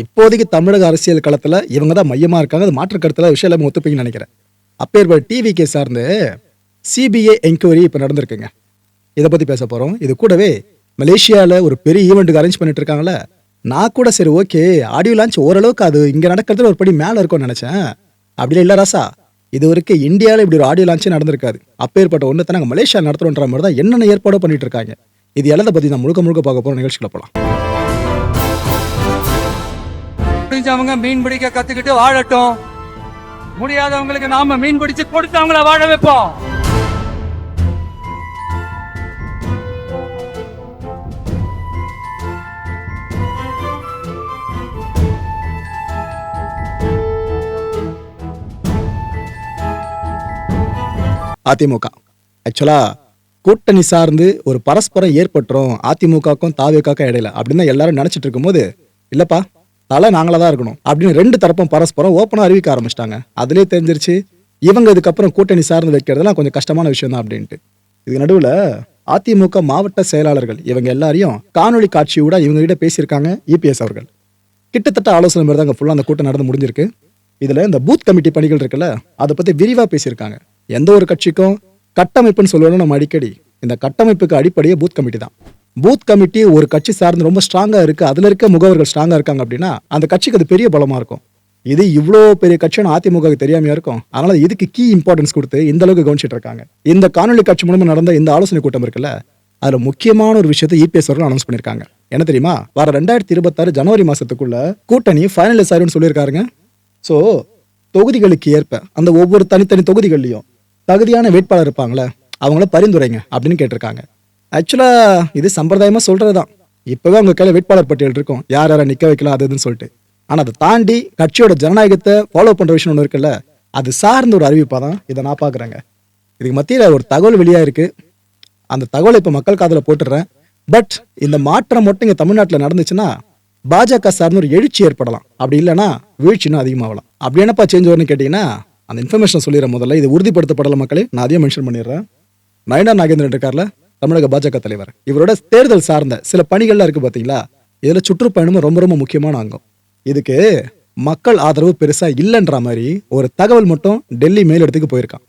இப்போதைக்கு தமிழக அரசியல் களத்தில் இவங்க தான் மையமாக இருக்காங்க. அது மாற்று கருத்தில் விஷயம் எல்லாமே ஒத்துப்பீங்கன்னு நினைக்கிறேன். அப்பேற்பட்ட டிவி கே சார்ந்து சிபிஐ என்கொயரி இப்போ நடந்திருக்குங்க. இதை பற்றி பேச போகிறோம் இது கூடவே மலேசியாவில் ஒரு பெரிய ஈவெண்ட்டுக்கு அரேஞ்ச் பண்ணிட்டு இருக்காங்களே நான் கூட சரி ஓகே ஆடியோ லான்ச் ஓரளவுக்கு அது இங்கே நடக்கிறதுல ஒரு படி மேலே இருக்கும்னு நினச்சேன். அப்படிலாம் இல்லை ராசா இது வரைக்கும் இந்தியாவில் இப்படி ஒரு ஆடியோ லான்ச்சே நடந்திருக்காது. அப்பேற்பட்ட ஒன்று தான் நாங்கள் மலேசியா நடத்துகிறோன்ற மாதிரி தான் என்னென்ன ஏற்பாடோ பண்ணிட்டு இருக்காங்க. இது எல்லாத்த பற்றி நான் முழுக்க முழுக்க பார்க்க போகிற நிகழ்ச்சிகளை போகலாம் முடிஞ்சவங்க மீன் பிடிக்க கத்துக்கிட்டு வாழட்டும். முடியாதவங்களுக்கு நாம மீன் பிடிச்சு கொடுத்து அவங்கள வாழ வைப்போம். அதிமுக. ஆக்சுவலா கூட்டணி சார்ந்து ஒரு பரஸ்பரம் ஏற்பட்டுரும். அதிமுகக்கும் தாவேக்காக்கும் இடையில. அப்படின்னு எல்லாரும் நினைச்சிட்டு இருக்கும்போது இல்லப்பா தலை நாங்களா தான் இருக்கணும். அப்படின்னு ரெண்டு தரப்பும் பரஸ்பரம் ஓப்பனாக அறிவிக்க ஆரம்பிச்சிட்டாங்க. அதுலேயே தெரிஞ்சிருச்சு இவங்க இதுக்கப்புறம் கூட்டணி சார்ந்து வைக்கிறதுலாம் கொஞ்சம் கஷ்டமான விஷயம் தான் அப்படின்ட்டு. இதுக்கு நடுவில் அதிமுக மாவட்ட செயலாளர்கள் இவங்க எல்லாரையும் காணொளி காட்சியோட இவங்க கிட்ட பேசியிருக்காங்க இபிஎஸ் அவர்கள். கிட்டத்தட்ட ஆலோசனை மாதிரி தாங்க ஃபுல்லாக அந்த கூட்டம் நடந்து முடிஞ்சிருக்கு. இதில் இந்த பூத் கமிட்டி பணிகள் இருக்குல்ல அதை பற்றி விரிவாக பேசியிருக்காங்க. எந்த ஒரு கட்சிக்கும் கட்டமைப்புன்னு சொல்லணும் நம்ம அடிக்கடி இந்த கட்டமைப்புக்கு அடிப்படையே பூத் கமிட்டி தான். பூத் கமிட்டி ஒரு கட்சி சார்ந்து ரொம்ப ஸ்ட்ராங்காக இருக்குது அதில் இருக்க முகவர்கள் ஸ்ட்ராங்காக இருக்காங்க அப்படின்னா அந்த கட்சிக்கு அது பெரிய பலமாக இருக்கும். இது இவ்வளோ பெரிய கட்சியான அதிமுக தெரியாமையா இருக்கும். அதனால் இதுக்கு கீ இம்பார்ட்டன்ஸ் கொடுத்து இந்த அளவுக்கு கவனிச்சிட்டு இருக்காங்க. இந்த காணொலி காட்சி மூலமாக நடந்த இந்த ஆலோசனை கூட்டம் இருக்குல்ல அதில் முக்கியமான ஒரு விஷயத்தை இபிஎஸ் அவர்கள் அனௌன்ஸ் பண்ணியிருக்காங்க. என்ன தெரியுமா? வர ரெண்டாயிரத்தி இருபத்தாறு ஜனவரி மாதத்துக்குள்ள கூட்டணி ஃபைனலைஸ் ஆயிரும்னு சொல்லியிருக்காருங்க. ஸோ தொகுதிகளுக்கு ஏற்ப அந்த ஒவ்வொரு தனித்தனி தொகுதிகள்லையும் தகுதியான வேட்பாளர் இருப்பாங்களே அவங்கள பரிந்துரைங்க அப்படின்னு கேட்டிருக்காங்க. ஆக்சுவலாக இது சம்பிரதாயமாக சொல்கிறது தான் இப்போவே உங்கள் கையில் வேட்பாளர் பட்டியல் இருக்கும். யார் யாரை நிற்க வைக்கலாம் அது இதுன்னு சொல்லிட்டு. ஆனால் அதை தாண்டி கட்சியோட ஜனநாயகத்தை ஃபாலோ பண்ணுற விஷயம் ஒன்று இருக்குல்ல அது சார்ந்த ஒரு அறிவிப்பாக தான் இதை நான் பார்க்குறேங்க. இதுக்கு மத்தியில் ஒரு தகவல் வெளியாக இருக்குது அந்த தகவலை இப்போ மக்கள் காதில் போட்டுடுறேன். பட் இந்த மாற்றம் மட்டும் இங்கே தமிழ்நாட்டில் நடந்துச்சுன்னா பாஜக சார்ந்த ஒரு எழுச்சி ஏற்படலாம். அப்படி இல்லைன்னா வீழ்ச்சி இன்னும் அதிகமாகலாம். அப்படி என்னப்பா சேஞ்ச் வரும்னு கேட்டிங்கன்னா அந்த இன்ஃபர்மேஷன் சொல்லிடுறேன் முதல்ல. இது உறுதிப்படுத்தப்படல மக்களே. நான் அதையும் மென்ஷன் பண்ணிடுறேன். நயனா நாகேந்திரன் இருக்கார்ல? தமிழக பாஜக தலைவர். இவரோட தேர்தல் சார்ந்த சில பணிகள்லாம் இருக்கு பாத்தீங்களா? இதுல சுற்றுப்பயணமும் ரொம்ப ரொம்ப முக்கியமான அங்கம். இதுக்கு மக்கள் ஆதரவு பெருசா இல்லைன்ற மாதிரி ஒரு தகவல் மட்டும் டெல்லி மேலிடத்துக்கு போயிருக்கான்.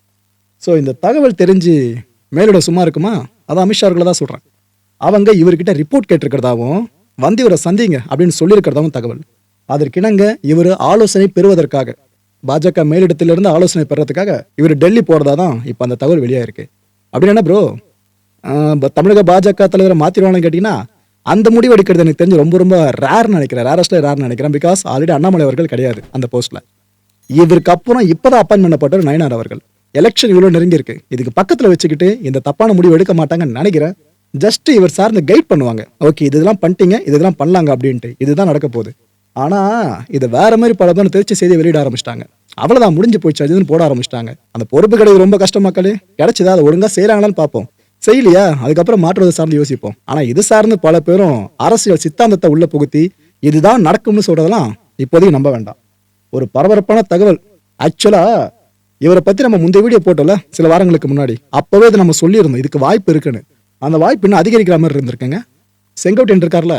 ஸோ இந்த தகவல் தெரிஞ்சு மேலிட சும்மா இருக்குமா? அதான் அமித்ஷா அவர்களை தான் சொல்றேன் அவங்க இவர்கிட்ட ரிப்போர்ட் கேட்டிருக்கிறதாவும் வந்து இவரை சந்திங்க அப்படின்னு சொல்லியிருக்கிறதாவும் தகவல். அதற்கிணங்க இவர் ஆலோசனை பெறுவதற்காக பாஜக மேலிடத்திலிருந்து ஆலோசனை பெறுறதுக்காக இவர் டெல்லி போறதா தான் இப்போ அந்த தகவல் வெளியாக இருக்கு அப்படின்னா என்ன ப்ரோ தமிழக பாஜக தலைவரை மாத்திருவானு கேட்டீங்கன்னா அந்த முடிவு எடுக்கிறது எனக்கு தெரிஞ்சு ரொம்ப ரொம்ப ரேர்னு நினைக்கிறேன். ரேரஸ்ட்ல ரேர்னு நினைக்கிறேன். பிகாஸ் ஆல்ரெடி அண்ணாமலை அவர்கள் கிடையாது அந்த போஸ்ட்ல இவருக்கு அப்புறம் இப்பதான் அப்பாயின் பண்ணப்பட்டவர் நயனார் அவர்கள். எலெக்ஷன் இவ்வளவு நெருங்கி இருக்கு இதுக்கு பக்கத்துல வச்சுக்கிட்டு இந்த தப்பான முடிவு எடுக்க மாட்டாங்கன்னு நினைக்கிறேன். ஜஸ்ட் இவர் சார்ந்து கைட் பண்ணுவாங்க. ஓகே இதெல்லாம் பண்ணிட்டீங்க இதெல்லாம் பண்ணலாங்க அப்படின்ட்டு. இதுதான் நடக்க போகுது. ஆனா இதை வேற மாதிரி பல பேர் செய்தியை வெளியிட ஆரம்பிச்சிட்டாங்க. அவ்வளவுதான் முடிஞ்சு போயிடுச்சு அதுன்னு போட ஆரம்பிச்சிட்டாங்க. அந்த பொறுப்பு கிடையாது ரொம்ப கஷ்டம் மக்களே. கிடைச்சதா அதை ஒழுங்கா செய்யறாங்களான்னு பார்ப்போம். செய்யலையா? அதுக்கப்புறம் மாற்றுவது சார்ந்து யோசிப்போம். ஆனால் இது சார்ந்து பல பேரும் அரசியல் சித்தாந்தத்தை உள்ள புகுத்தி இதுதான் நடக்கும்னு சொல்றதெல்லாம் இப்போதைக்கு நம்ப வேண்டாம். ஒரு பரபரப்பான தகவல். ஆக்சுவலாக இவரை பற்றி நம்ம முந்தைய வீடியோ போட்டோம்ல சில வாரங்களுக்கு முன்னாடி. அப்போவே இதை நம்ம சொல்லியிருந்தோம். இதுக்கு வாய்ப்பு இருக்குன்னு. அந்த வாய்ப்பு இன்னும் அதிகரிக்கிற மாதிரி இருந்திருக்குங்க. செங்கோட்டையன் இருக்கார்ல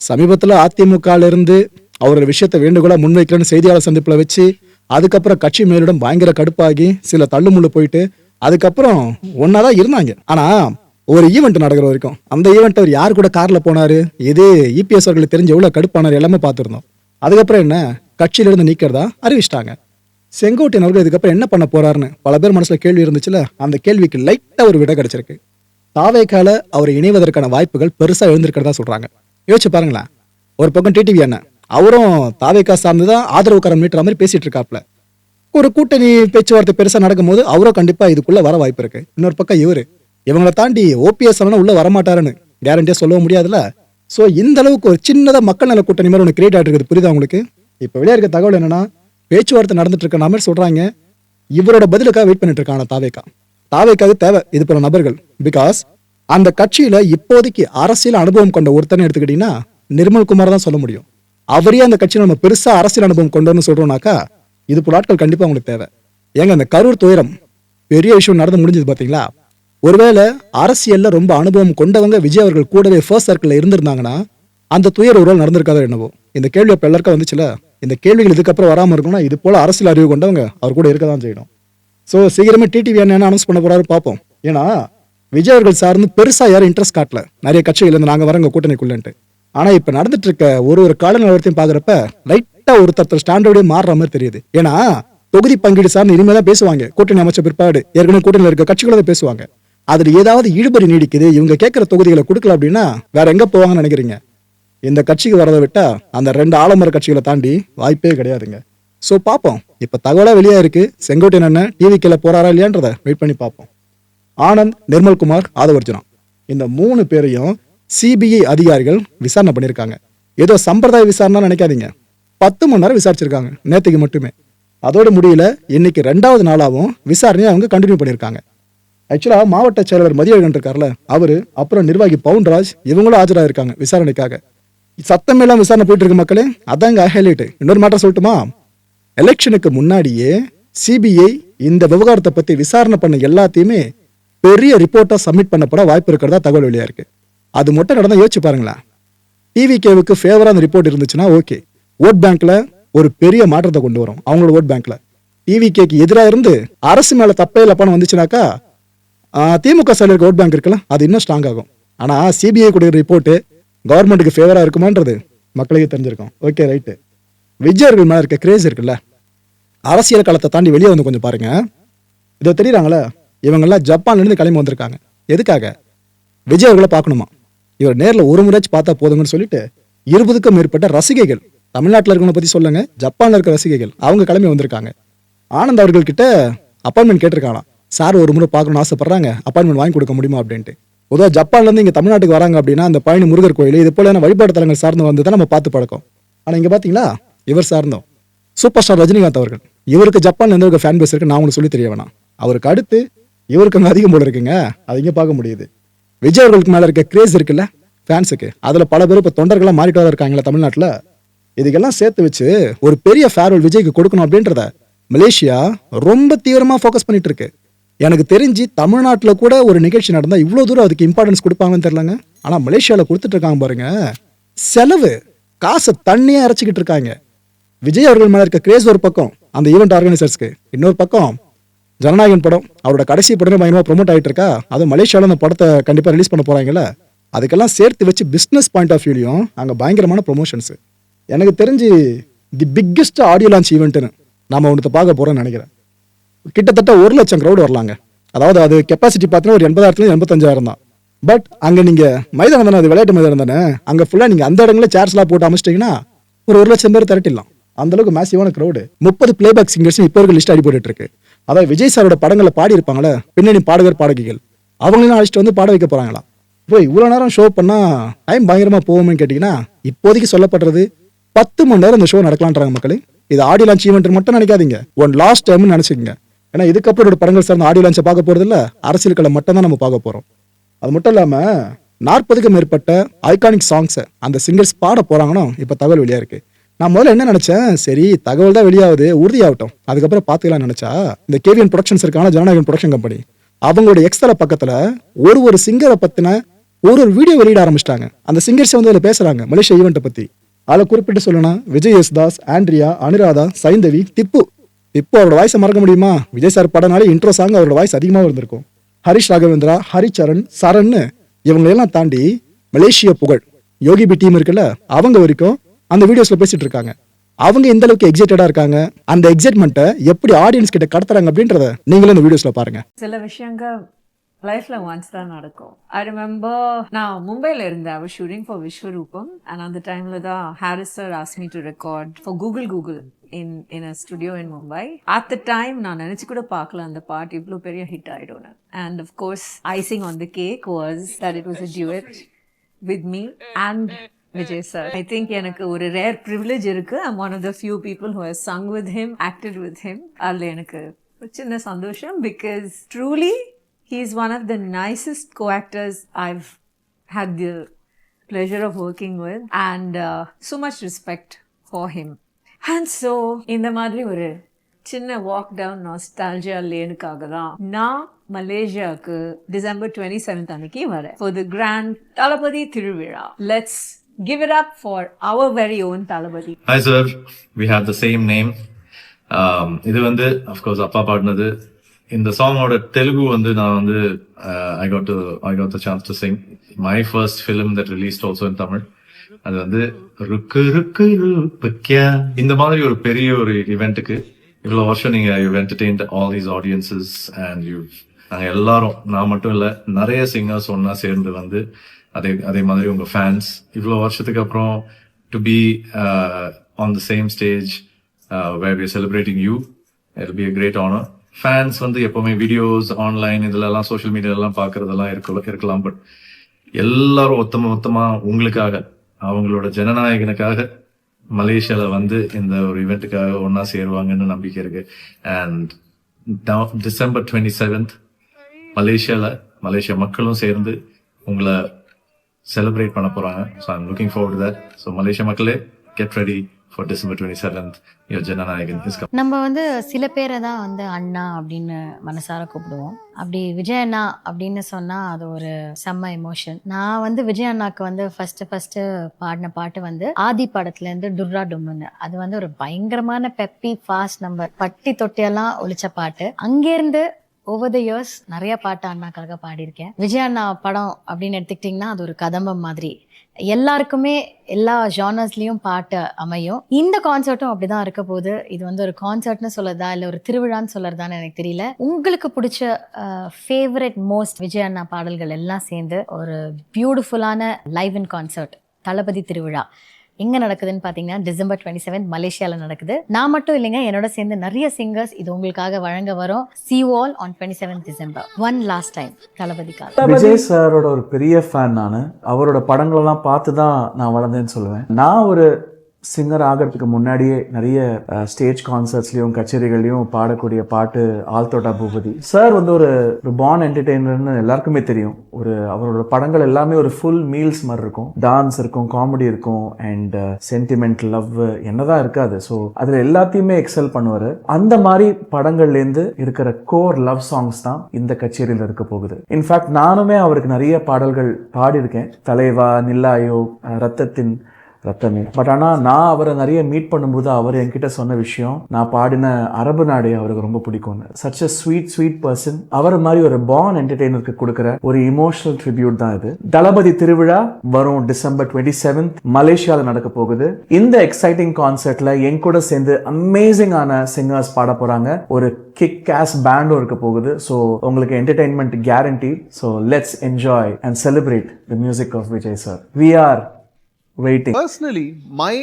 சமீபத்தில் அதிமுகலேருந்து அவரோட விஷயத்த விஷயத்தை வேண்டுகோளா முன்வைக்கிறேன்னு செய்தியாளர் சந்திப்பில் வச்சு அதுக்கப்புறம் கட்சி மேலிடம் பயங்கர கடுப்பாகி சில தள்ளுமுள்ளு போயிட்டு அதுக்கப்புறம் ஒன்னாதான் இருந்தாங்க. ஆனா ஒரு ஈவெண்ட் நடக்கிற வரைக்கும் அந்த ஈவெண்ட் அவர் யார் கூட கார்ல போனாரு இது இபிஎஸ் அவர்களுக்கு தெரிஞ்ச எவ்வளவு கடுப்பானார் எல்லாமே பார்த்துருந்தோம். அதுக்கப்புறம் என்ன கட்சியில இருந்து நீக்கிறதா அறிவிச்சிட்டாங்க. செங்கோட்டையன் அவர்கள் இதுக்கப்புறம் என்ன பண்ண போறாருன்னு பல பேர் மனசுல கேள்வி இருந்துச்சுல அந்த கேள்விக்கு லைட்டா ஒரு விடை கிடைச்சிருக்கு. தாவேக்கால அவர் இணைவதற்கான வாய்ப்புகள் பெருசா எழுந்திருக்கிறதா சொல்றாங்க. யோசிச்சு பாருங்களேன் ஒரு பக்கம் டிடிவி அண்ணன் அவரும் தாவேக்கா சார்ந்துதான் ஆதரவுக்காரம் நீட்டுற மாதிரி பேசிட்டு இருக்காப்ல. ஒரு கூட்டணி பேச்சுவார்த்தை பெருசாக நடக்கும்போது அவரும் கண்டிப்பாக இதுக்குள்ளே வர வாய்ப்பு இருக்குது இன்னொரு பக்கம் இவரு. இவங்களை தாண்டி ஓபிஎஸ் உள்ளே வரமாட்டாருன்னு கேரண்டியாக சொல்லவும் முடியாதுல்ல? ஸோ இந்த அளவுக்கு ஒரு சின்னதாக மக்கள் நல கூட்டணி மாதிரி ஒன்று கிரியேட் ஆகிட்டு இருக்குது புரியுதா உங்களுக்கு? இப்போ வெளியே இருக்க தகவல் என்னன்னா பேச்சுவார்த்தை நடந்துட்டு இருக்க மாதிரி சொல்கிறாங்க இவரோட பதிலுக்காக வெயிட் பண்ணிட்டு இருக்காங்க தாவேக்கா? தாவேக்காக தேவை இது போல நபர்கள். பிகாஸ் அந்த கட்சியில் இப்போதைக்கு அரசியல் அனுபவம் கொண்ட ஒருத்தனை எடுத்துக்கிட்டீங்கன்னா நிர்மல்குமார் தான் சொல்ல முடியும். அவரே அந்த கட்சியில் நம்ம பெருசாக அரசியல் அனுபவம் கொண்டோன்னு சொல்கிறோம்னாக்கா இது போல ஆட்கள் கண்டிப்பா உங்களுக்கு தேவை. ஏங்க அந்த கரூர் துயரம் பெரிய விஷயம் நடந்து முடிஞ்சது பாத்தீங்களா? ஒருவேளை அரசியல்ல ரொம்ப அனுபவம் கொண்டவங்க விஜய் அவர்கள் கூடவே ஃபர்ஸ்ட் சர்க்கிள்ல இருந்திருந்தாங்கன்னா அந்த துயர் ஒரு நாள் நடந்திருக்காதோ என்னவோ? இந்த கேள்வி அப்ப எல்லாருக்கும் வந்துச்சுல? இந்த கேள்விகள் இதுக்கப்புறம் வராம இருக்கணும்னா இது போல அரசியல் அறிவு கொண்டவங்க அவர் கூட இருக்க தான் செய்யணும். ஸோ சீக்கிரமே டிடிவி என்ன அனௌன்ஸ் பண்ண போறாரு பார்ப்போம் ஏன்னா விஜய் அவர்கள் சார்ந்து பெருசா யாரும் இன்ட்ரெஸ்ட் காட்டல. நிறைய கட்சிகள் இருந்து நாங்க வரங்க கூட்டணிக்குள்ளன்ட்டு. ஆனா இப்ப நடந்துட்டு இருக்க ஒரு ஒரு கால நிலவரத்தையும் கரெக்டா ஒருத்தர் ஸ்டாண்டர்டே மாறுற மாதிரி தெரியுது. ஏன்னா தொகுதி பங்கீடு சார் இனிமே தான் பேசுவாங்க. கூட்டணி அமைச்ச பிற்பாடு ஏற்கனவே கூட்டணியில் இருக்க கட்சிகளை தான் பேசுவாங்க. அதுல ஏதாவது இழுபறி நீடிக்குது இவங்க கேட்கிற தொகுதிகளை கொடுக்கல அப்படின்னா வேற எங்க போவாங்கன்னு நினைக்கிறீங்க? இந்த கட்சிக்கு வரதை விட்டா அந்த ரெண்டு ஆலமர கட்சிகளை தாண்டி வாய்ப்பே கிடையாதுங்க. ஸோ பார்ப்போம். இப்போ தகவலா வெளியே இருக்கு. செங்கோட்டையன் அண்ணன் கேள போறாரா இல்லையான்றதை வெயிட் பண்ணி பார்ப்போம். ஆனந்த் நிர்மல்குமார் ஆதவர்ஜுனா. இந்த மூணு பேரையும் சிபிஐ அதிகாரிகள் விசாரணை பண்ணியிருக்காங்க. ஏதோ சம்பிரதாய விசாரணை நினைக்காதீங்க. பத்து மணி நேரம் விசாரிச்சிருக்காங்க நேத்துக்கு மட்டுமே. அதோட முடியல இன்னைக்கு ரெண்டாவது நாளாகவும் விசாரணையை அவங்க கண்டினியூ பண்ணியிருக்காங்க. ஆக்சுவலாக மாவட்ட செயலாளர் மதியழகன் இருக்கார்ல அவரு அப்புறம் நிர்வாகி பவுன்ராஜ் இவங்களும் ஆஜராக இருக்காங்க விசாரணைக்காக. சத்தமெல்லாம் விசாரணை போயிட்டு இருக்க மக்களே அதாங்க ஹைலைட்டு இன்னொரு மாற்றம் சொல்லட்டுமா? எலெக்ஷனுக்கு முன்னாடியே சிபிஐ இந்த விவகாரத்தை பற்றி விசாரணை பண்ண எல்லாத்தையுமே பெரிய ரிப்போர்ட்டாக சப்மிட் பண்ணப்பட வாய்ப்பு இருக்கிறதா தகவல் வெளியாக இருக்குது அது மட்டும் நடந்தால் யோசிச்சு பாருங்களேன். டிவிகேவுக்கு ஃபேவராக அந்த ரிப்போர்ட் இருந்துச்சுன்னா ஓகே ஓட் பேங்க்ல ஒரு பெரிய மாற்றத்தை கொண்டு வரும். அவங்களோட ஓட் பேங்க்ல. டிவிகேக்கு எதிராக இருந்து அரசு மேல தப்பே இல்லை பணம் வந்துச்சுனாக்கா திமுக சைடில் இருக்க ஓட் பேங்க் இருக்குல்ல அது இன்னும் ஸ்ட்ராங் ஆகும். ஆனா சிபிஐ கொடுக்குற ரிப்போர்ட் கவர்மெண்ட்டுக்கு ஃபேவரா இருக்குமான்றது மக்களுக்கு தெரிஞ்சிருக்கும். ஓகே ரைட்டு விஜயர்கள் மேல இருக்க கிரேஸ் இருக்குல்ல அரசியல் களத்தை தாண்டி வெளியே வந்து கொஞ்சம் பாருங்க. இதோ தெரியுறாங்களே இவங்கெல்லாம் ஜப்பான்ல இருந்து கிளம்பி வந்திருக்காங்க. எதுக்காக? விஜய் அவர்களை பார்க்கணுமா? இவர் நேரில் ஒரு முறைச்சு பார்த்தா போதுங்கன்னு சொல்லிட்டு இருபதுக்கும் மேற்பட்ட ரசிகைகள் தமிழ்நாட்டில் இருக்கவங்க பற்றி சொல்லுங்க. ஜப்பானில் இருக்க ரசிகைகள் அவங்க கிளம்பி வந்திருக்காங்க. ஆனந்த் அவர்கள் கிட்ட அப்பாயின்மெண்ட் கேட்டிருக்காங்களாம். சார் ஒரு முறை பார்க்கணும்னு ஆசைப்படுறாங்க. அப்பாயின்மெண்ட் வாங்கி கொடுக்க முடியுமா? அப்படின்ட்டு. பொதுவாக ஜப்பான்லேருந்து இங்கே தமிழ்நாட்டுக்கு வராங்க அப்படின்னா அந்த பழனி முருகர் கோயில் இது போல வழிபாடு தலங்கள் சார்ந்து வந்து தான் நம்ம பார்த்து பழக்கம். ஆனால் இங்கே பார்த்தீங்களா இவர் சார்ந்தோம். சூப்பர் ஸ்டார் ரஜினிகாந்த் அவர்கள். இவருக்கு ஜப்பான்ல எந்த ஒரு ஃபேன் பேஸ் இருக்கு. நான் உங்களுக்கு சொல்லி தெரிய வேணாம். அவருக்கு அடுத்து இவருக்கு அங்கே அதிகம் போல இருக்குங்க. அது இங்கே பார்க்க முடியுது. விஜய் அவர்களுக்கு மேலே இருக்க கிரேஸ் இருக்குல்ல? ஃபேன்ஸுக்கு அதில் பல பேர் இப்போ தொண்டர்களாக மாறிட்டு வர இருக்காங்களா தமிழ்நாட்டில். இதுக்கெல்லாம் சேர்த்து வச்சு ஒரு பெரிய ஃபேர்வெல் விஜய்க்கு கொடுக்கணும் அப்படின்றத மலேசியா ரொம்ப தீவிரமாக ஃபோக்கஸ் பண்ணிட்டு இருக்கு. எனக்கு தெரிஞ்சு தமிழ்நாட்டில் கூட ஒரு நிகழ்ச்சி நடந்தால் இவ்வளோ தூரம் அதுக்கு இம்பார்ட்டன்ஸ் கொடுப்பாங்கன்னு தெரிலங்க ஆனால் மலேசியாவில் கொடுத்துட்டு இருக்காங்க பாருங்க. செலவு காசை தண்ணியாக அரைச்சிக்கிட்டு இருக்காங்க. விஜய் அவர்கள் மேலே இருக்க கிரேஸ் ஒரு பக்கம் அந்த ஈவெண்ட் ஆர்கனைசர்ஸ்க்கு இன்னொரு பக்கம் ஜனநாயகன் படம் அவரோட கடைசி படமே பயங்கரமாக ப்ரொமோட் ஆகிட்டு இருக்கா? அது மலேசியாவில் அந்த படத்தை கண்டிப்பாக ரிலீஸ் பண்ண போகிறாங்களே அதுக்கெல்லாம் சேர்த்து வச்சு பிஸ்னஸ் பாயிண்ட் ஆஃப் வியூலையும் அங்கே பயங்கரமான ப்ரொமோஷன்ஸு எனக்கு தெரிஞ்சு தி பிக்கெஸ்ட் ஆடியோ லான்ச் ஈவெண்ட்டுன்னு நாம் ஒன்றத்தை பார்க்க போகிறோம்னு நினைக்கிறேன். கிட்டத்தட்ட ஒரு லட்சம் crowd வரலாங்க. அதாவது அது கெப்பாசிட்டி பார்த்தீங்கன்னா ஒரு எண்பதாயிரத்துல எண்பத்தஞ்சாயிரம் தான். பட் அங்கே நீங்கள் மைதானம் தானே அது விளையாட்டு மைதானம் தானே? அங்கே ஃபுல்லாக நீங்கள் அந்த இடங்களில் சேர்ஸ்லாம் போட்டு அமைச்சிட்டிங்கன்னா ஒரு ஒரு லட்சம் பேர் திரட்டிடலாம். அந்த அளவுக்கு மேசிவான க்ரௌடு முப்பது பிளேபேக் சிங்கர்ஸ் இப்போ இருக்க லிஸ்ட் அடி போட்டுட்டு இருக்கு. அதாவது விஜய் சாரோட படங்களை பாடி இருப்பாங்களே பின்னணி பாடகர் பாடகிகள். அவங்களையும் அழைச்சிட்டு வந்து பாட வைக்க போகிறாங்களா இப்போ இவ்வளோ நேரம் ஷோ பண்ணால் டைம் பயங்கரமாக போகும்னு கேட்டிங்கன்னா இப்போதைக்கு சொல்லப்படுறது பத்து மணி நேரம் இந்த ஷோ நடக்கலான்றாங்க மக்களே. இது ஆடியோ லான்ச் ஈவெண்ட் மட்டும் நினைக்காதீங்க. ஒன் லாஸ்ட் டைம்னு நினைச்சுக்கங்க. ஏன்னா இதுக்கப்புறம் ஒரு படங்கள் சார்ந்த ஆடியோ லான்ச்சை பார்க்க போறது இல்ல அரசியல் களம் மட்டும் தான் நம்ம பார்க்க போறோம். அது மட்டும் இல்லாம நாற்பதுக்கும் மேற்பட்ட ஐகானிக் சாங்ஸை அந்த சிங்கர்ஸ் பாட போறாங்கன்னா இப்ப தகவல் வெளியா இருக்கு. நான் முதல்ல என்ன நினைச்சேன்? சரி தகவல் தான் வெளியாகுது உறுதியாகட்டும். அதுக்கப்புறம் பார்த்துக்கலாம் நினைச்சா இந்த கேவிஎன் ப்ரொடக்ஷன்ஸ் இருக்கான ஜனநாயகன் ப்ரொடக்ஷன் கம்பெனி அவங்களோட எக்ஸ்தல பக்கத்தில் ஒரு ஒரு சிங்கரை பற்றின ஒரு ஒரு வீடியோ வெளியிட ஆரம்பிச்சிட்டாங்க. அந்த சிங்கர்ஸை வந்து அதில் பேசுகிறாங்க மலேசியா ஈவெண்ட்டை பற்றி அதில் குறிப்பிட்டு சொல்லணும். விஜய் யேசுதாஸ் ஆண்ட்ரியா அனுராதா சைந்தவி திப்பு. திப்பு அவரோட வாய்ஸை மறக்க முடியுமா? விஜய் சார் படனாலே இன்ட்ரோ சாங் அவரோட வாய்ஸ் அதிகமாக இருந்திருக்கும். ஹரிஷ் ராகவேந்திரா ஹரிச்சரண் சரண்னு இவங்களெல்லாம் தாண்டி மலேசிய புகழ் யோகி பி டீம் இருக்குல்ல அவங்க வரைக்கும் அந்த வீடியோஸில் பேசிட்டு இருக்காங்க. அவங்க எந்த அளவுக்கு எக்ஸைட்டடா இருக்காங்க அந்த எக்ஸைட்மெண்ட்டை எப்படி ஆடியன்ஸ் கிட்ட கடத்துறாங்க அப்படின்றத நீங்களும் இந்த வீடியோஸ்ல பாருங்க. சில விஷயங்கள் லைஃப்பில் ஒன்ஸ் தான் நடக்கும். ஐ ரிமெம்பர் நான் மும்பையில் இருந்தேன். அவர் ஷூட்டிங் ஃபார் விஸ்வரூபம் அண்ட் அந்த டைமில் தான் Harris sir asked me to record for Google Google in in a studio in Mumbai at the time நான் நினச்சி கூட பார்க்கல அந்த பாட்டு. இவ்வளோ பெரிய ஹிட் ஆகிடும் and of course icing on the cake was that it was a duet with me and Vijay sir I think எனக்கு ஒரு ரேர் ப்ரிவிலேஜ் இருக்கு. I'm one of the few people who has sung with him acted with him அதில் எனக்கு சின்ன சந்தோஷம் because truly he is one of the nicest co-actors I've had the pleasure of working with and uh, so much respect for him. And so இந்த மாதிரி ஒரு சின்ன walk down nostalgia லேனுக்காக தான் நான் மலேசியாவுக்கு டிசம்பர் டுவெண்ட்டி செவன்த் அன்னைக்கு வரேன் for the grand Thalapathy திருவிழா let's give it up for our very own Thalapathy Hi sir, we have the same name. Um, இது வந்து அஃப்கோர்ஸ் அப்பா பாடினது இந்த சாங்கோட தெலுங்கு வந்து நான் வந்து I got to I got the chance to sing my first film that release also in Tamil அது வந்து ருக்கு ருக்கு ருப்பக்கியா? இந்த மாதிரி ஒரு பெரிய ஒரு இவெண்ட்டுக்கு இவ்வளவு வருஷம் நீங்க you entertain all these audiences and you நாங்க எல்லாரும் நான் மட்டும் இல்ல நிறைய சிங்கர்ஸ் ஒன்னா சேர்ந்து வந்து அதே அதே மாதிரி உங்க ஃபேன்ஸ் இவ்வளவு வருஷத்துக்கு அப்புறம் to be on the same stage where we celebrating you it be a great honour fans வந்து எப்பவுமே வீடியோஸ் ஆன்லைன் இதுலலாம் சோஷியல் மீடியாலாம் பார்க்கறதெல்லாம் இருக்கலாம் இருக்கலாம். பட் எல்லாரும் ஒத்தம மொத்தமாக உங்களுக்காக அவங்களோட ஜனநாயகனுக்காக மலேசியாவில் வந்து இந்த ஒரு இவெண்ட்டுக்காக ஒன்றா சேருவாங்கன்னு நம்பிக்கை இருக்கு. அண்ட் டிசம்பர் டுவெண்ட்டி செவன்த் மலேசியாவில் மலேசியா மக்களும் சேர்ந்து உங்களை செலிப்ரேட் பண்ண போகிறாங்க so I'm looking forward that so Malaysia மக்களே get ready for December twenty seventh Jananayagan is நம்ம வந்து சில பேரை தான் வந்து அண்ணா அப்படின்னு மனசார கூப்பிடுவோம். அப்படி விஜய் அண்ணா அப்படின்னு சொன்னா அது ஒரு செம்ம எமோஷன் நான் வந்து விஜய் அண்ணாக்கு வந்து ஃபர்ஸ்ட் ஃபஸ்ட்டு பாடின பாட்டு வந்து ஆதி படத்துலேருந்து டுர்ரா டும்முன்னு. அது வந்து ஒரு பயங்கரமான பெப்பி ஃபாஸ்ட் நம்பர் பட்டி தொட்டியெல்லாம் ஒழிச்ச பாட்டு. அங்கேருந்து ஓவர் த இயர்ஸ் நிறைய பாட்டு அண்ணாக்காக பாடியிருக்கேன். விஜய் அண்ணா படம் அப்படின்னு எடுத்துக்கிட்டிங்கன்னா அது ஒரு கதம்பம் மாதிரி. எல்லாருக்குமே எல்லா ஜானர்ஸ்லேயும் பாட்டு அமையும். இந்த கான்சர்ட்டும் அப்படிதான் இருக்க போகுது. இது வந்து ஒரு கான்சர்ட்னு சொல்லுறதா இல்லை ஒரு திருவிழான்னு சொல்லறதான்னு எனக்கு தெரியல. உங்களுக்கு பிடிச்ச ஃபேவரட் மோஸ்ட் விஜய் அண்ணா பாடல்கள் எல்லாம் சேர்ந்து ஒரு பியூட்டிஃபுல்லான லைவ் இன் கான்சர்ட் தளபதி திருவிழா. எங்க நடக்குதுன்னு பாத்தீங்கன்னா டிசம்பர் டுவெண்ட்டி செவன்த் மலேசியால நடக்குது. நான் மட்டும் இல்லைங்க என்னோட சேர்ந்து நிறைய சிங்கர்ஸ் இது உங்களுக்காக வழங்க வரும். See all on twenty seventh December one last time தளபதிக்காக. விஜய் சாரோட ஒரு பெரிய ஃபேன் நான். அவரோட படங்களெல்லாம் பார்த்து தான் நான் வளர்ந்தேன்னு சொல்லுவேன். நான் ஒரு சிங்கர் ஆகிறதுக்கு முன்னாடியே நிறைய ஸ்டேஜ் கான்சர்ட்ஸ்லையும் கச்சேரிகள்லையும் பாடக்கூடிய பாட்டு ஆல்தோட்டா பூபதி. சார் வந்து ஒரு ஒரு பான் என்டர்டெய்னர்னு எல்லாருக்குமே தெரியும். ஒரு அவரோட படங்கள் எல்லாமே ஒரு ஃபுல் மீல்ஸ் மாதிரி இருக்கும். டான்ஸ் இருக்கும் காமெடி இருக்கும் அண்ட் சென்டிமெண்ட் லவ் என்னதான் இருக்காது. ஸோ அதில் எல்லாத்தையுமே எக்ஸல் பண்ணுவார். அந்த மாதிரி படங்கள்லேருந்து இருக்கிற கோர் லவ் சாங்ஸ் தான் இந்த கச்சேரியில் இருக்க போகுது. இன்ஃபேக்ட் நானுமே அவருக்கு நிறைய பாடல்கள் பாடியிருக்கேன். தலைவா நில்லாயோ ரத்தத்தின் ரத்தமே. பட் ஆனால் நான் அவரை நிறைய மீட் பண்ணும்போது அவர் என்கிட்ட சொன்ன விஷயம் நான் பாடின அரபு நாடே அவருக்கு ரொம்ப பிடிக்கும்னு. Such a sweet sweet person அவர் மாதிரி ஒரு பான் என்டர்டெய்னருக்கு கொடுக்குற ஒரு இமோஷனல் ட்ரிபியூட் தான் இது. தளபதி திருவிழா வரும் டிசம்பர் டுவெண்ட்டி செவன்த் மலேசியாவில் நடக்க போகுது. இந்த எக்ஸைட்டிங் கான்சர்ட்ல என் கூட சேர்ந்து அமேசிங்கான சிங்கர்ஸ் பாட போறாங்க. ஒரு கிக் கேஸ் பேண்டும் இருக்க போகுது. ஸோ உங்களுக்கு entertainment guarantee so let's enjoy and celebrate the music of Vijay sir we are waiting personally my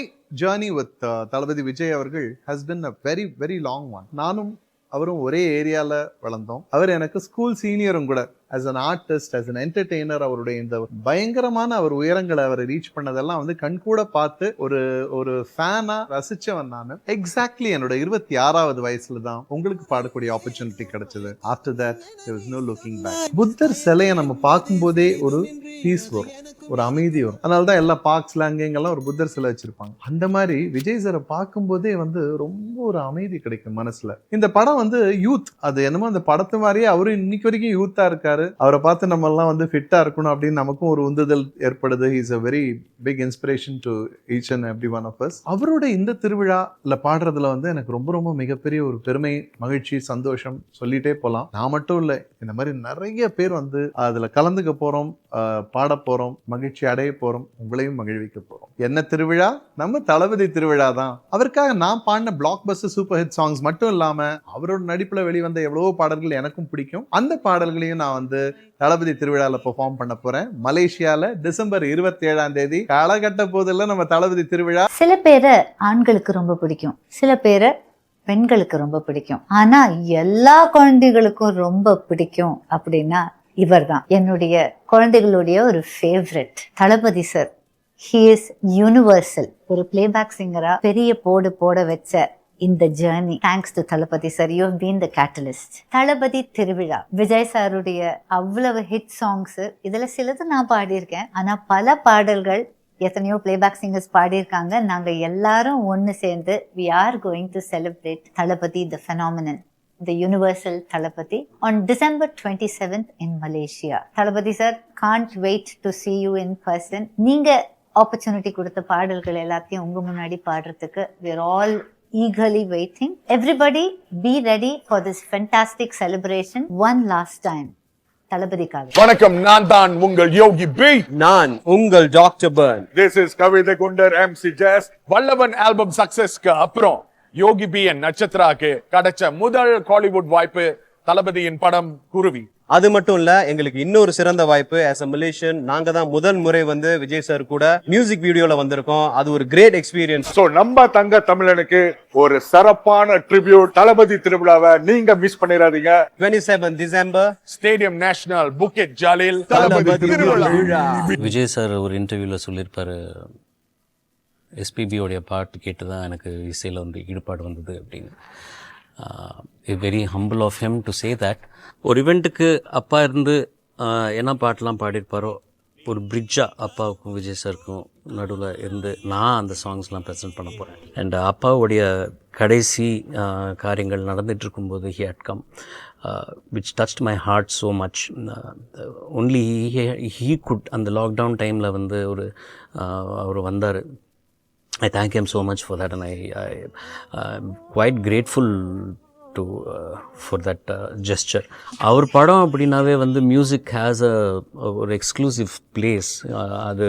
journey with Thalapathy Vijay அவர்கள் has been a very very long one நானும் அவரும் ஒரே ஏரியால வளர்ந்தோம். அவர் எனக்கு ஸ்கூல் சீனியரும் கூட as an artist as an entertainer அவருடைய இந்த பயங்கரமான அவர் உயரங்களை அவர் ரீச் பண்ணதெல்லாம் வந்து கண்கூட பார்த்து ஒரு ஒரு ஃபேனா ரசிச்சவன் நான். எக்ஸாக்ட்லி என்னோட இருபத்தி ஆறாவது வயசுல தான் உங்களுக்கு பாடக்கூடிய ஆப்பர்ச்சுனிட்டி கிடைச்சது. After that is no looking back Buddha சிலையை நம்ம பார்க்கும்போதே ஒரு பீஸ் வரும். ஒரு அமைதி வரும். அதனால தான் எல்லா பார்க்ஸ்ல அங்கெங்கெல்லாம் ஒரு புத்தர் சிலை வச்சிருப்பாங்க. அந்த மாதிரி விஜய் சாரை பார்க்கும்போதே வந்து ரொம்ப ஒரு அமைதி கிடைக்கும் மனசுல. இந்த படம் வந்து யூத் அது என்னமோ அந்த படத்து மாதிரியே அவரும் இன்னைக்கு வரைக்கும் யூத்தா இருக்காரு. அவரை பார்த்து நம்ம எல்லாம் வந்து ஃபிட்டா இருக்கணும் அப்படின்னு நமக்கும் ஒரு உந்துதல் ஏற்படுது. Is a very big inspiration to each and every one of us அவரோட இந்த திருவிழாவில் பாடுறதுல வந்து எனக்கு ரொம்ப ரொம்ப மிகப்பெரிய ஒரு பெருமை மகிழ்ச்சி சந்தோஷம் சொல்லிட்டே போகலாம் நான் மட்டும் இல்லை இந்த மாதிரி நிறைய பேர் வந்து அதில் கலந்துக்க போகிறோம் பாட போகிறோம் மகிழ்ச்சி அடைய போகிறோம் உங்களையும் மகிழ்விக்க போகிறோம் என்ன திருவிழா? நம்ம தளபதி திருவிழா தான் அவருக்காக நான் பாடின blockbuster super hit songs மட்டும் இல்லாமல் அவரோட நடிப்பில் வெளிவந்த எவ்வளவோ பாடல்கள் எனக்கும் பிடிக்கும். அந்த பாடல்களையும் நான் வந்து தளபதி திருவிழால பெர்ஃபார்ம் பண்ண போறேன். மலேசியால டிசம்பர் இருபத்தி ஏழாம் தேதி காலகட்ட போதில் நம்ம தளபதி திருவிழா. சில பேரை ஆண்களுக்கு ரொம்ப பிடிக்கும். சில பேரை பெண்களுக்கு ரொம்ப பிடிக்கும். ஆனா எல்லா குழந்தைகளுக்கும் ரொம்ப பிடிக்கும் அப்படின்னா இவர்தான். என்னுடைய குழந்தைகளுடைய ஒரு favourite Thalapathy sir he is universal ஒரு பிளேபேக் சிங்கரா பெரிய போடு போட வச்ச இந்த journey thanks to Thalapathy sir you been the catalyst Thalapathy திருவிழா விஜய் சாருடைய அவ்வளவு ஹிட் சாங்ஸ் இதுல சிலது நான் பாடியிருக்கேன். ஆனா பல பாடல்கள் எத்தனையோ பிளேபேக் சிங்கர்ஸ் பாடியிருக்காங்க. நாங்க எல்லாரும் ஒன்று சேர்ந்து we are going to celebrate Thalapathy the phenomenon the universal Talapati on December 27th in Malaysia. Talapati sir, can't wait to see you in person. நீங்க ஆப்பர்ச்சுனிட்டி கொடுத்த பாடல்கள் எல்லாத்தையும் உங்க முன்னாடி பாடுறதுக்கு we're all eagerly waiting. Everybody be ready for this fantastic celebration one last time. தளபதிக்காக வணக்கம் நான் தான் உங்கள் யோகி பி நான் உங்கள் டாக்டர் பர்ன் திஸ் இஸ் கவிதை குண்டர் எம்சி ஜாஸ் வல்லவன் ஆல்பம் சக்சஸ்க்கு அப்புறம் யோகி பி என் நட்சத்திராக்கு கிடைச்ச முதல் காலிவுட் வாய்ப்பு தளபதியின் படம் குருவி. அது மட்டும் இல்ல எங்களுக்கு இன்னொரு சிறந்த வாய்ப்பு ஆஸ் அ மலேசியன் நாங்க தான் முதல் முறை வந்து விஜய் சார் கூட மியூசிக் வீடியோல வந்திருக்கோம். அது ஒரு கிரேட் எக்ஸ்பீரியன்ஸ் சோ நம்ம தங்க தமிழனுக்கு ஒரு சிறப்பான ட்ரிபியூட் தளபதி திருவிழாவை நீங்க மிஸ் பண்ணிடாதீங்க. Twenty seven December stadium national Bukit Jalil Thalapathy Thiruvizha. Vijay sir ஒரு இன்டர்வியூவில் சொல்லியிருப்பாரு. எஸ்பிபியோடைய பாட்டு கேட்டு தான் எனக்கு இசையில் வந்து ஈடுபாடு வந்தது அப்படின்னு. Very humble of him to say that ஒரு இவெண்ட்டுக்கு அப்பா இருந்து uh, என்ன பாட்டெலாம் பாடியிருப்பாரோ ஒரு பிரிட்ஜாக அப்பாவுக்கும் விஜய் சாருக்கும் நடுவில் இருந்து நான் அந்த சாங்ஸ்லாம் ப்ரெசென்ட் பண்ண போகிறேன் அண்ட் அப்பாவுடைய கடைசி uh, காரியங்கள் நடந்துட்டு இருக்கும்போது he had come which touched my heart so much only he could அந்த லாக்டவுன் டைமில் வந்து ஒரு uh, அவர் வந்தார். I thank him so much for that, and I, I I'm quite grateful to uh, for அவர் படம் அப்படின்னாவே வந்து மியூசிக் ஹேஸ் அ ஒரு எக்ஸ்க்ளூசிவ் பிளேஸ் அது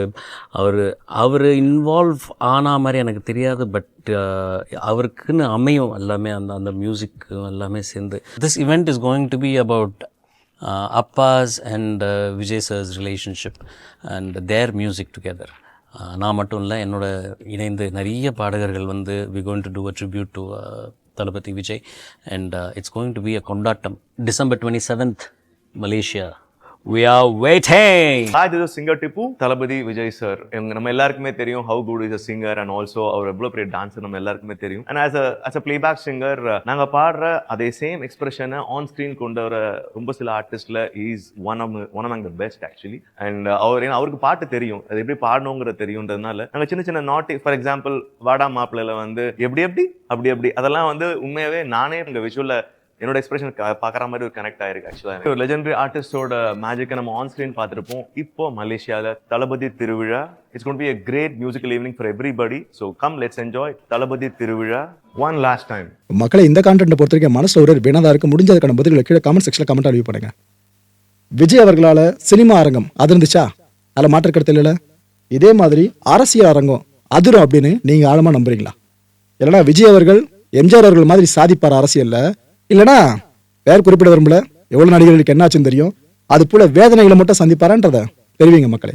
அவர் அவர் இன்வால்வ் ஆனா மாதிரி எனக்கு தெரியாது பட் uh, அவருக்குன்னு அமையும் எல்லாமே அந்த அந்த மியூசிக் எல்லாமே சேர்ந்து. This event is going to be about Abbas and Vijay sir's relationship and their music together நான் மட்டும் இல்லை என்னோட இணைந்து நிறைய பாடகர்கள் வந்து we going to do a tribute to Thalapathy Vijay. And it's going to be a கொண்டாட்டம். December twenty seventh Malaysia we are waiting hi this singer Tippu Thalapathy Vijay sir நம்ம எல்லாருக்குமே தெரியும் how good is a singer and also அவர் எவ்வளோ பெரிய dancer நம்ம எல்லாருக்குமே தெரியும். And as a as a playback singer நாங்க பாடுற அதே சேம் எக்ஸ்பிரஷனை ஆன் ஸ்க்ரீன் கொண்டு வர ரொம்ப சில ஆர்டிஸ்ட்ல is one of one of the best actually and அவர் ஏன்னா அவருக்கு பாட்டு தெரியும். அது எப்படி பாடணுங்கிறது தெரியுன்றதுனால நாங்க சின்ன சின்ன நாட்டி ஃபார் எக்ஸாம்பிள் வாடா மாப்பிள்ளைல வந்து எப்படி எப்படி? அப்படி எப்படி அதெல்லாம் வந்து உண்மையாவே நானே எங்க விஷுவல்ல என்னோட எக்ஸ்பிரஷன் பார்க்குற மாதிரி ஒரு கனெக்ட் ஆயிருக்கு ஆக்சுவலாக ஒரு லெஜெண்டரி ஆர்டிஸ்டோட மேஜிக்கை நம்ம ஆன் ஸ்க்ரீன் பார்த்துருப்போம். இப்போ மலேசியாவில் Thalapathy Thiruvizha. It's gonna be a great musical evening for everybody so come let's enjoy Thalapathy Thiruvizha one last time மக்களை இந்த கான்டென்ட்டை பொறுத்த வரைக்கும் மனசில் ஒரு வினதா இருக்கு முடிஞ்சதுக்கான பதில்களை கீழே கமெண்ட் செக்ஷனில் கமெண்ட் அழிவு பண்ணுங்க. விஜய் அவர்களால சினிமா அரங்கம் அது இருந்துச்சா அதில் மாற்று இல்லைல்ல இதே மாதிரி அரசியல் அரங்கம் அதிரும் அப்படின்னு நீங்க ஆழமா நம்புறீங்களா? இல்லைனா விஜய் அவர்கள் எம்ஜிஆர் அவர்கள் மாதிரி சாதிப்பார் அரசியல்ல இல்லைனா வேறு குறிப்பிட விரும்பல? எவ்வளவு நடிகர்களுக்கு என்னாச்சுன்னு தெரியும்? அது போல வேதனைகளை மட்டும் சந்திப்பாரான்றத தெரிவிங்க மக்களே.